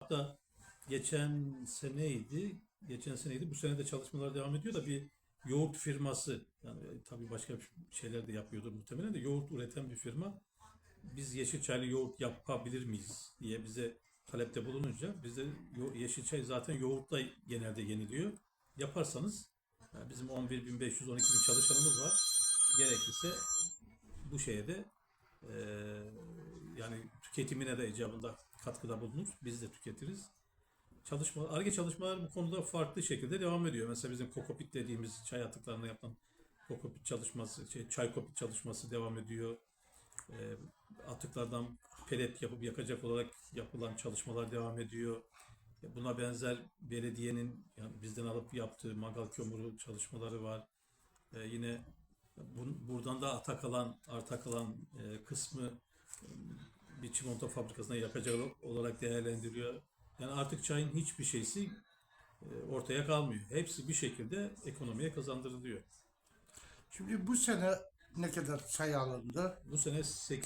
Hatta geçen seneydi, geçen seneydi. Bu sene de çalışmalar devam ediyor da bir yoğurt firması, yani tabii başka şeyler de yapıyordur muhtemelen de yoğurt üreten bir firma. Biz Yeşilçaylı yoğurt yapabilir miyiz diye bize talepte bulununca biz de yo- Yeşilçay zaten yoğurtla genelde yeniliyor. Yaparsanız yani bizim 11.500 12.000 çalışanımız var. Gerekirse bu şeye de eee, yani tüketimine de icabında katkıda bulunur. Biz de tüketiriz. Çalışma, ARGE çalışmalar bu konuda farklı şekilde devam ediyor. Mesela bizim kokopit dediğimiz çay atıklarına yapılan kokopit çalışması, şey, çay kopit çalışması devam ediyor. Eee, atıklardan pelet yapıp yakacak olarak yapılan çalışmalar devam ediyor. E, Buna benzer belediyenin yani bizden alıp yaptığı mangal kömürü çalışmaları var. E, yine bun- buradan da arta kalan, arta kalan e, kısmı e, bir çimento fabrikasına yakacak olarak değerlendiriyor. Yani artık çayın hiçbir şeysi e, ortaya kalmıyor. Hepsi bir şekilde ekonomiye kazandırılıyor. Şimdi bu sene ne kadar çay alındı? Bu sene 8